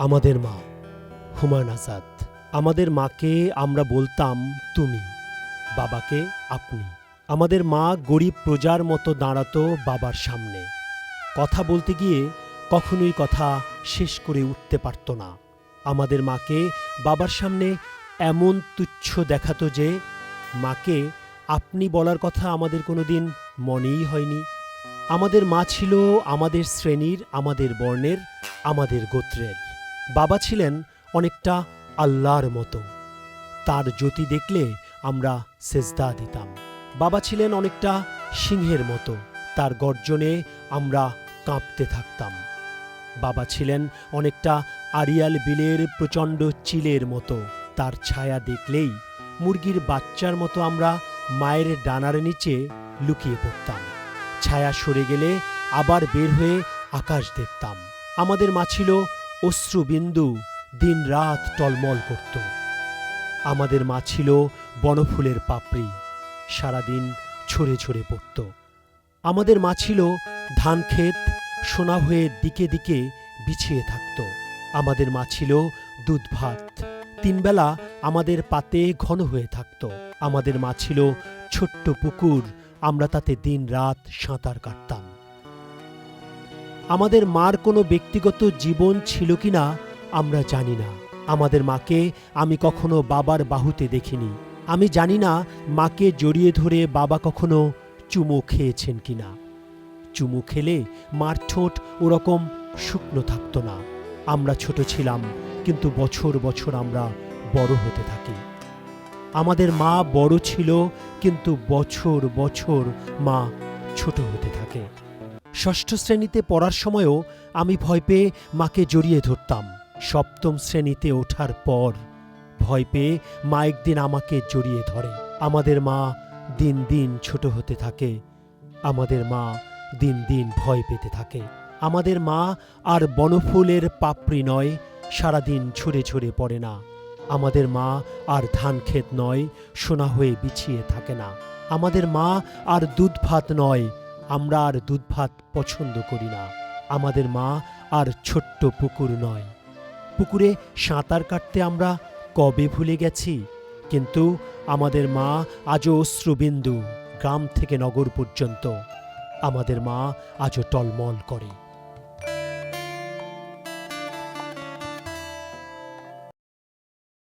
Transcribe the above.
আমাদের মা, হুমায়ুন আজাদ। আমাদের মাকে আমরা বলতাম, তুমি, বাবাকে আপনি। আমাদের মা গরিব প্রজার মতো দাঁড়াতো বাবার সামনে। কথা বলতে গিয়ে কখনোই কথা শেষ করে উঠতে পারত না। আমাদের মাকে বাবার সামনে এমন তুচ্ছ দেখাতো যে, মাকে আপনি বলার কথা আমাদের কোনোদিন মনেই হয়নি। আমাদের মা ছিল আমাদের শ্রেণির, আমাদের বর্ণের, আমাদের গোত্রের। বাবা ছিলেন অনেকটা আল্লাহর মতো। তার জ্যোতি দেখলে আমরা সেজদা দিতাম। বাবা ছিলেন অনেকটা সিংহের মতো। তার গর্জনে আমরা কাঁপতে থাকতাম। বাবা ছিলেন অনেকটা আড়িয়াল বিলের প্রচণ্ড চিলের মতো। তার ছায়া দেখলেই মুরগির বাচ্চার মতো আমরা মায়ের ডানার নিচে লুকিয়ে পড়তাম। ছায়া সরে গেলে আবার বের হয়ে আকাশ দেখতাম। আমাদের মা ছিল অশ্রুবিন্দু দিন রাত টলমল করত। আমাদের মা ছিল বনফুলের পাপড়ি, সারাদিন ছড়ে ছড়ে পড়ত। আমাদের মা ছিল ধান ক্ষেত, সোনা হয়ে দিকে দিকে বিছিয়ে থাকত। আমাদের মা ছিল দুধ ভাত তিনবেলা আমাদের পাতে ঘন হয়ে থাকত। আমাদের মা ছিল ছোট্ট পুকুর, আমরা তাতে দিন রাত সাঁতার কাটতাম। আমাদের মার কোনো ব্যক্তিগত জীবন ছিল কিনা আমরা জানি না। আমাদের মাকে আমি কখনো বাবার বাহুতে দেখিনি। আমি জানি না মাকে জড়িয়ে ধরে বাবা কখনো চুমো খেয়েছেন কিনা চুমু খেলে মার ঠোঁট ওরকম শুকনো থাকতো না। আমরা ছোট ছিলাম, কিন্তু বছর বছর আমরা বড় হতে থাকি। আমাদের মা বড় ছিল, কিন্তু বছর বছর মা ছোট হতে থাকে। ষষ্ঠ শ্রেণীতে পড়ার সময়ও আমি ভয় পেয়ে মাকে জড়িয়ে ধরতাম। সপ্তম শ্রেণীতে ওঠার পর ভয় পেয়ে মা একদিন আমাকে জড়িয়ে ধরে। আমাদের মা দিন দিন ছোট হতে থাকে। আমাদের মা দিন দিন ভয় পেতে থাকে। আমাদের মা আর বনফুলের পাপড়ি নয়, সারাদিন ছড়ে ছড়ে পড়ে না। আমাদের মা আর ধান ক্ষেত নয়, সোনা হয়ে বিছিয়ে থাকে না। আমাদের মা আর দুধ ভাত নয় আমরা আর দুধ ভাত পছন্দ করি না। আমাদের মা আর ছোট্ট পুকুর নয়। পুকুরে সাঁতার কাটতে আমরা কবে ভুলে গেছি? কিন্তু আমাদের মা আজও অশ্রুবিন্দু, গ্রাম থেকে নগর পর্যন্ত। আমাদের মা আজও টলমল করে।